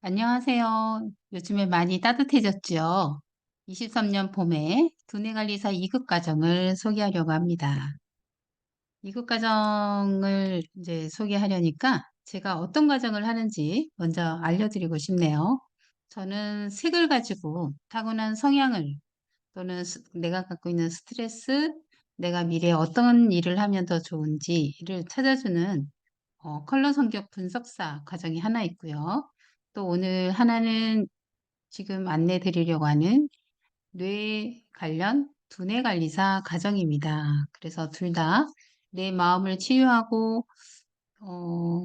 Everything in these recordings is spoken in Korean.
안녕하세요. 요즘에 많이 따뜻해졌죠? 23년 봄에 두뇌관리사 2급 과정을 소개하려고 합니다. 2급 과정을 이제 소개하려니까 제가 어떤 과정을 하는지 먼저 알려드리고 싶네요. 저는 색을 가지고 타고난 성향을 또는 스- 내가 갖고 있는 스트레스, 내가 미래에 어떤 일을 하면 더 좋은지를 찾아주는 어, 컬러 성격 분석사 과정이 하나 있고요. 또 오늘 하나는 지금 안내 드리려고 하는 뇌 관련 두뇌 관리사 과정입니다. 그래서 둘 다 내 마음을 치유하고 어,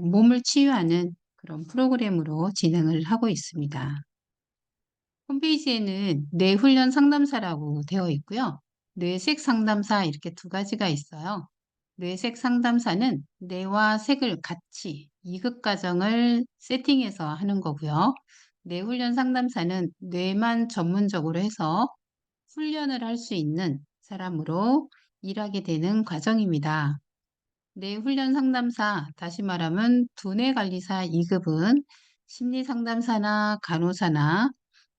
몸을 치유하는 그런 프로그램으로 진행을 하고 있습니다. 홈페이지에는 뇌훈련 상담사라고 되어 있고요. 뇌색 상담사 이렇게 두 가지가 있어요. 뇌색 상담사는 뇌와 색을 같이 2급 과정을 세팅해서 하는 거고요. 뇌훈련 상담사는 뇌만 전문적으로 해서 훈련을 할 수 있는 사람으로 일하게 되는 과정입니다. 뇌훈련 상담사, 다시 말하면 두뇌관리사 2급은 심리상담사나 간호사나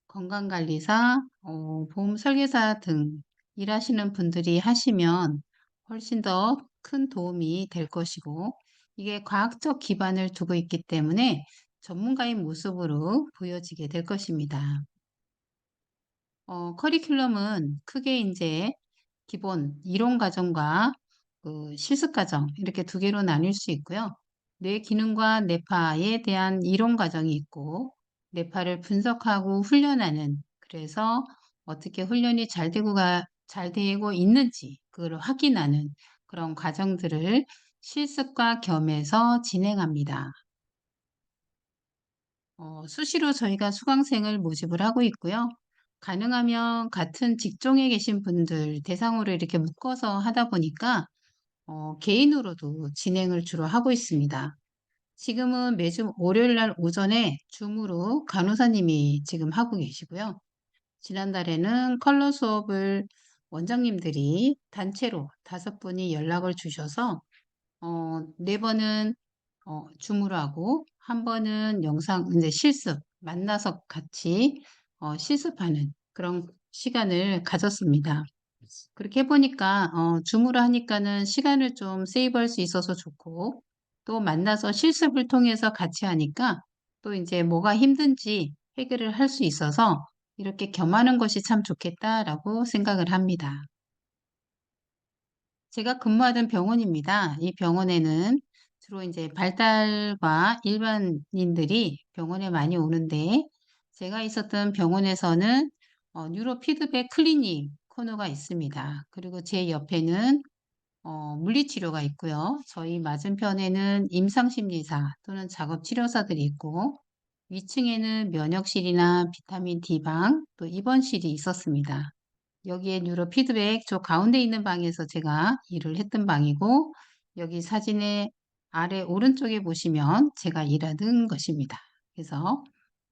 건강관리사, 어, 보험 설계사 등 일하시는 분들이 하시면 훨씬 더 큰 도움이 될 것이고, 이게 과학적 기반을 두고 있기 때문에 전문가의 모습으로 보여지게 될 것입니다. 어, 커리큘럼은 크게 이제 기본 이론 과정과 그 실습 과정 이렇게 두 개로 나뉠 수 있고요. 뇌 기능과 뇌파에 대한 이론 과정이 있고 뇌파를 분석하고 훈련하는 그래서 어떻게 훈련이 잘 되고 가 잘 되고 있는지 그걸 확인하는 그런 과정들을 실습과 겸해서 진행합니다. 어, 수시로 저희가 수강생을 모집을 하고 있고요. 가능하면 같은 직종에 계신 분들 대상으로 이렇게 묶어서 하다 보니까 어, 개인으로도 진행을 주로 하고 있습니다. 지금은 매주 월요일 날 오전에 줌으로 간호사님이 지금 하고 계시고요. 지난달에는 컬러 수업을 원장님들이 단체로 다섯 분이 연락을 주셔서 어, 네 번은 어, 줌으로 하고 한 번은 영상 이제 실습 만나서 같이 어, 실습하는 그런 시간을 가졌습니다. 그렇게 해보니까 어, 줌으로 하니까는 시간을 좀 세이브할 수 있어서 좋고 또 만나서 실습을 통해서 같이 하니까 또 이제 뭐가 힘든지 해결을 할 수 있어서 이렇게 겸하는 것이 참 좋겠다라고 생각을 합니다. 제가 근무하던 병원입니다. 이 병원에는 주로 이제 발달과 일반인들이 병원에 많이 오는데 제가 있었던 병원에서는 어, 뉴로 피드백 클리닉 코너가 있습니다. 그리고 제 옆에는 어, 물리치료가 있고요. 저희 맞은편에는 임상심리사 또는 작업치료사들이 있고 위층에는 면역실이나 비타민 D방 또 입원실이 있었습니다. 여기에 뉴로 피드백 저 가운데 있는 방에서 제가 일을 했던 방이고 여기 사진의 아래 오른쪽에 보시면 제가 일하던 것입니다. 그래서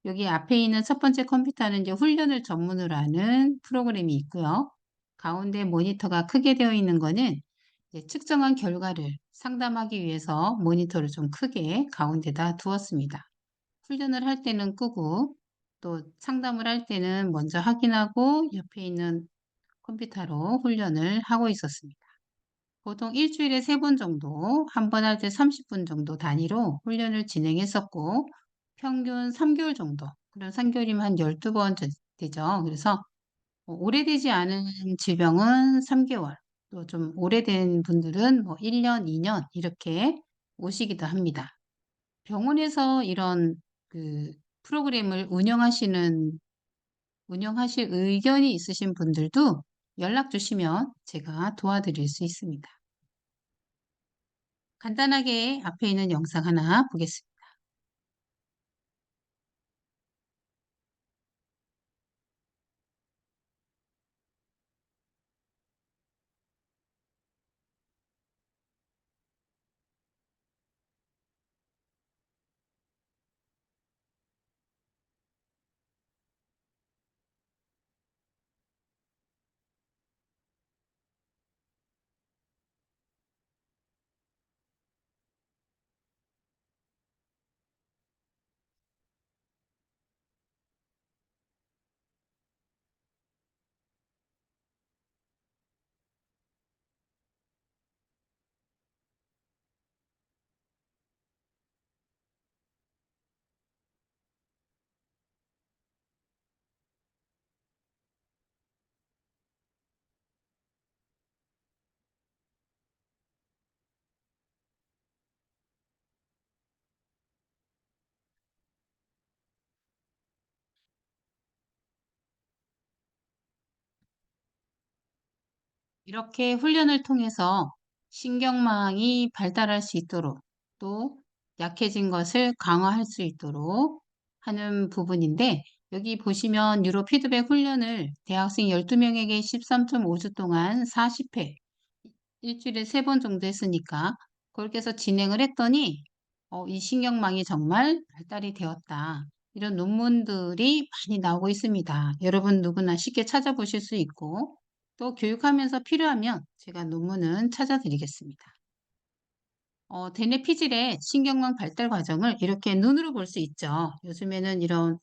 여기 앞에 있는 첫 번째 컴퓨터는 이제 훈련을 전문으로 하는 프로그램이 있고요. 가운데 모니터가 크게 되어 있는 거는 측정한 결과를 상담하기 위해서 모니터를 좀 크게 가운데다 두었습니다. 훈련을 할 때는 끄고 또 상담을 할 때는 먼저 확인하고 옆에 있는 컴퓨터로 훈련을 하고 있었습니다. 보통 일주일에 세 번 정도, 한 번 할 때 30분 정도 단위로 훈련을 진행했었고, 평균 3개월 정도, 그럼 3개월이면 한 12번 되죠. 그래서 뭐 오래되지 않은 질병은 3개월, 또 좀 오래된 분들은 뭐 1년, 2년 이렇게 오시기도 합니다. 병원에서 이런 그 프로그램을 운영하시는 운영하실 의견이 있으신 분들도 연락 주시면 제가 도와드릴 수 있습니다. 간단하게 앞에 있는 영상 하나 보겠습니다. 이렇게 훈련을 통해서 신경망이 발달할 수 있도록 또 약해진 것을 강화할 수 있도록 하는 부분인데 여기 보시면 뉴로 피드백 훈련을 대학생 12명에게 13.5주 동안 40회 일주일에 3번 정도 했으니까 그렇게 해서 진행을 했더니 어, 이 신경망이 정말 발달이 되었다. 이런 논문들이 많이 나오고 있습니다. 여러분 누구나 쉽게 찾아보실 수 있고 또 교육하면서 필요하면 제가 논문은 찾아드리겠습니다. 어, 대뇌 피질의 신경망 발달 과정을 이렇게 눈으로 볼 수 있죠. 요즘에는 이런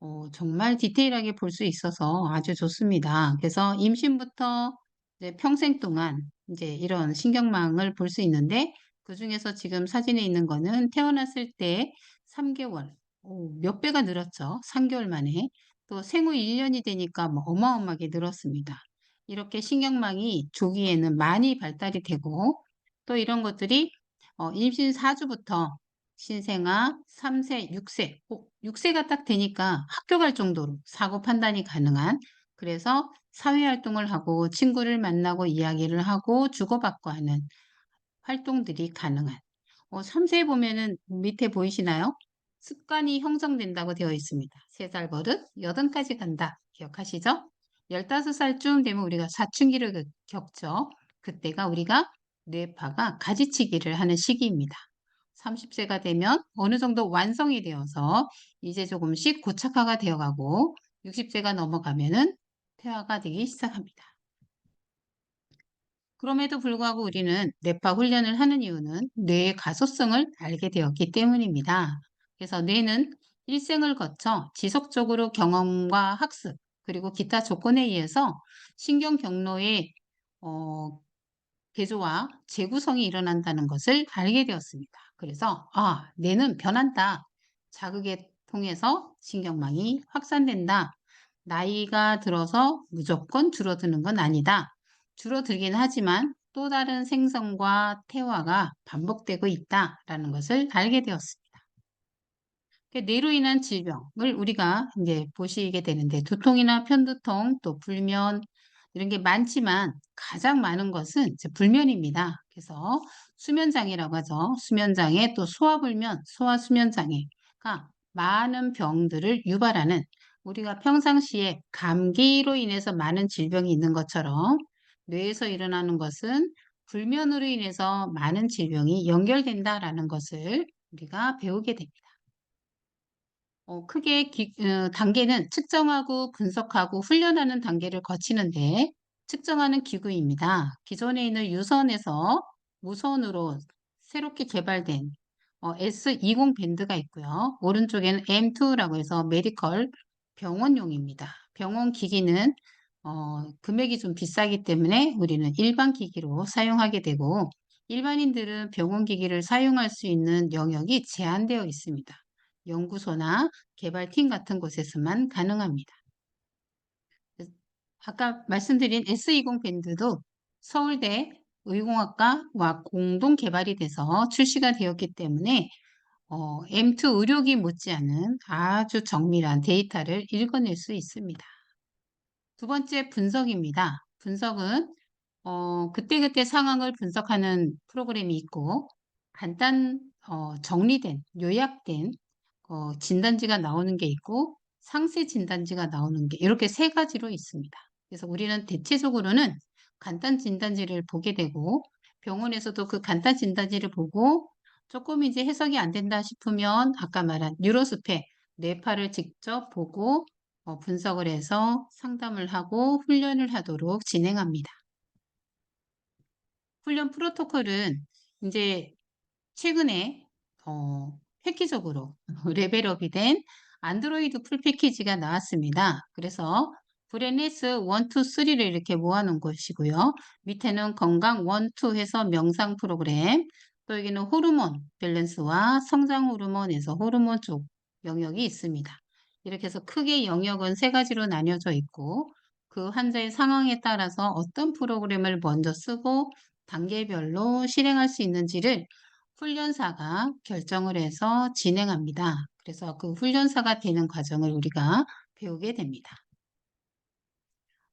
어, 정말 디테일하게 볼 수 있어서 아주 좋습니다. 그래서 임신부터 이제 평생 동안 이제 이런 신경망을 볼 수 있는데 그 중에서 지금 사진에 있는 거는 태어났을 때 3개월, 오, 몇 배가 늘었죠. 3개월 만에. 또 생후 1년이 되니까 뭐 어마어마하게 늘었습니다. 이렇게 신경망이 조기에는 많이 발달이 되고 또 이런 것들이 어, 임신 4주부터 신생아 3세, 6세, 6세가 딱 되니까 학교 갈 정도로 사고 판단이 가능한 그래서 사회활동을 하고 친구를 만나고 이야기를 하고 주고받고 하는 활동들이 가능한 어, 3세에 보면은 밑에 보이시나요? 습관이 형성된다고 되어 있습니다. 3살 버릇, 8까지 간다. 기억하시죠? 15살쯤 되면 우리가 사춘기를 겪죠. 그때가 우리가 뇌파가 가지치기를 하는 시기입니다. 30세가 되면 어느 정도 완성이 되어서 이제 조금씩 고착화가 되어가고 60세가 넘어가면은 퇴화가 되기 시작합니다. 그럼에도 불구하고 우리는 뇌파 훈련을 하는 이유는 뇌의 가소성을 알게 되었기 때문입니다. 그래서 뇌는 일생을 거쳐 지속적으로 경험과 학습 그리고 기타 조건에 의해서 신경 경로의 어, 개조와 재구성이 일어난다는 것을 알게 되었습니다. 그래서 아, 뇌는 변한다. 자극에 통해서 신경망이 확산된다. 나이가 들어서 무조건 줄어드는 건 아니다. 줄어들긴 하지만 또 다른 생성과 태화가 반복되고 있다라는 것을 알게 되었습니다. 뇌로 인한 질병을 우리가 이제 보시게 되는데 두통이나 편두통 또 불면 이런 게 많지만 가장 많은 것은 불면입니다. 그래서 수면장애라고 하죠. 수면장애 또 소화불면, 소화수면장애가 많은 병들을 유발하는 우리가 평상시에 감기로 인해서 많은 질병이 있는 것처럼 뇌에서 일어나는 것은 불면으로 인해서 많은 질병이 연결된다라는 것을 우리가 배우게 됩니다. 어, 크게 기, 어, 단계는 측정하고 분석하고 훈련하는 단계를 거치는데 측정하는 기구입니다. 기존에 있는 유선에서 무선으로 새롭게 개발된 어, S20 밴드가 있고요. 오른쪽에는 M2라고 해서 메디컬 병원용입니다. 병원 기기는 어, 금액이 좀 비싸기 때문에 우리는 일반 기기로 사용하게 되고 일반인들은 병원 기기를 사용할 수 있는 영역이 제한되어 있습니다. 연구소나 개발팀 같은 곳에서만 가능합니다. 아까 말씀드린 S20 밴드도 서울대 의공학과와 공동 개발이 돼서 출시가 되었기 때문에 어, M2 의료기 못지않은 아주 정밀한 데이터를 읽어낼 수 있습니다. 두 번째 분석입니다. 분석은 어, 그때그때 상황을 분석하는 프로그램이 있고 간단 어, 정리된 요약된 어, 진단지가 나오는 게 있고 상세 진단지가 나오는 게 이렇게 세 가지로 있습니다. 그래서 우리는 대체적으로는 간단 진단지를 보게 되고 병원에서도 그 간단 진단지를 보고 조금 이제 해석이 안 된다 싶으면 아까 말한 뉴로스펙 뇌파를 직접 보고 어, 분석을 해서 상담을 하고 훈련을 하도록 진행합니다. 훈련 프로토콜은 이제 최근에 어, 획기적으로 레벨업이 된 안드로이드 풀 패키지가 나왔습니다. 그래서 브레네스 1, 2, 3를 이렇게 모아놓은 것이고요. 밑에는 건강 1, 2 해서 명상 프로그램, 또 여기는 호르몬 밸런스와 성장 호르몬에서 호르몬 쪽 영역이 있습니다. 이렇게 해서 크게 영역은 세 가지로 나뉘어져 있고 그 환자의 상황에 따라서 어떤 프로그램을 먼저 쓰고 단계별로 실행할 수 있는지를 훈련사가 결정을 해서 진행합니다. 그래서 그 훈련사가 되는 과정을 우리가 배우게 됩니다.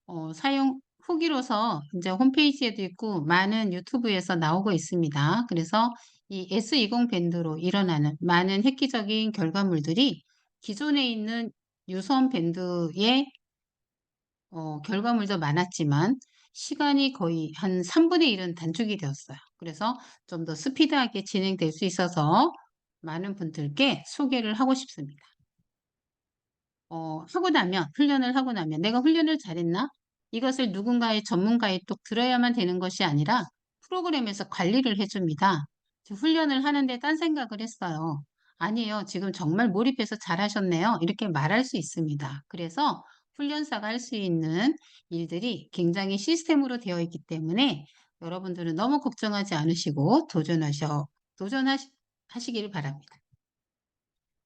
어, 사용 후기로서 이제 홈페이지에도 있고 많은 유튜브에서 나오고 있습니다. 그래서 이 S20 밴드로 일어나는 많은 획기적인 결과물들이 기존에 있는 유선 밴드의 어 결과물도 많았지만 시간이 거의 한 3분의 1은 단축이 되었어요. 그래서 좀 더 스피드하게 진행될 수 있어서 많은 분들께 소개를 하고 싶습니다. 어 하고 나면 훈련을 하고 나면 '내가 훈련을 잘했나?' 이것을 누군가의 전문가의 또 들어야만 되는 것이 아니라 프로그램에서 관리를 해 줍니다. "저 훈련을 하는데 딴 생각을 했어요." "아니에요. 지금 정말 몰입해서 잘하셨네요." 이렇게 말할 수 있습니다. 그래서 훈련사가 할 수 있는 일들이 굉장히 시스템으로 되어 있기 때문에 여러분들은 너무 걱정하지 않으시고 도전하셔 도전하시 하시기를 바랍니다.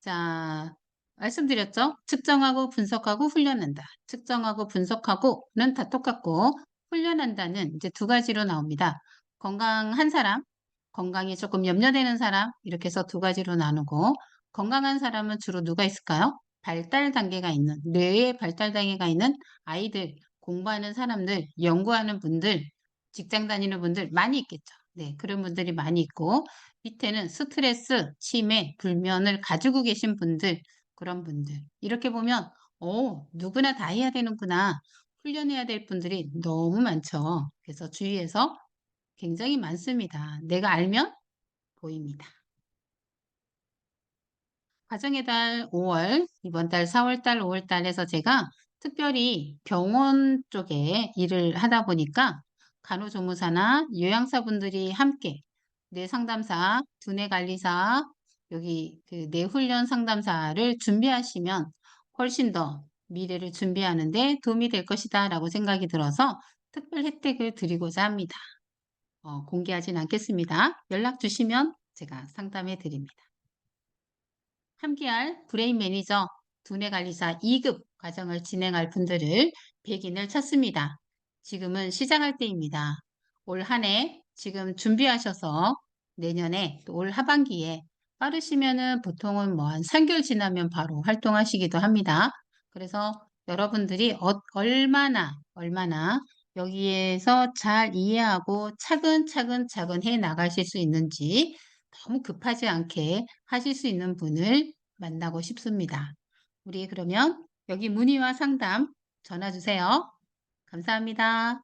자 말씀드렸죠? 측정하고 분석하고 훈련한다. 측정하고 분석하고는 다 똑같고 훈련한다는 이제 두 가지로 나옵니다. 건강한 사람, 건강이 조금 염려되는 사람 이렇게 해서 두 가지로 나누고 건강한 사람은 주로 누가 있을까요? 발달 단계가 있는 뇌의 발달 단계가 있는 아이들, 공부하는 사람들, 연구하는 분들, 직장 다니는 분들 많이 있겠죠. 네, 그런 분들이 많이 있고 밑에는 스트레스, 치매, 불면을 가지고 계신 분들 그런 분들. 이렇게 보면 어 누구나 다 해야 되는구나. 훈련해야 될 분들이 너무 많죠. 그래서 주위에서 굉장히 많습니다. 내가 알면 보입니다. 가정의 달 5월, 이번 달 4월 달, 5월 달에서 제가 특별히 병원 쪽에 일을 하다 보니까 간호조무사나 요양사분들이 함께 뇌 상담사, 두뇌 관리사, 여기 그 뇌훈련 상담사를 준비하시면 훨씬 더 미래를 준비하는 데 도움이 될 것이다 라고 생각이 들어서 특별 혜택을 드리고자 합니다. 어, 공개하진 않겠습니다. 연락 주시면 제가 상담해 드립니다. 함께할 브레인 매니저 두뇌 관리사 2급 과정을 진행할 분들을 100인을 찾습니다. 지금은 시작할 때입니다. 올 한 해 지금 준비하셔서 내년에 또 올 하반기에 빠르시면은 보통은 뭐 한 3개월 지나면 바로 활동하시기도 합니다. 그래서 여러분들이 어, 얼마나 얼마나 여기에서 잘 이해하고 차근차근 차근 해 나가실 수 있는지 너무 급하지 않게 하실 수 있는 분을 만나고 싶습니다. 우리 그러면 여기 문의와 상담 전화 주세요. 감사합니다.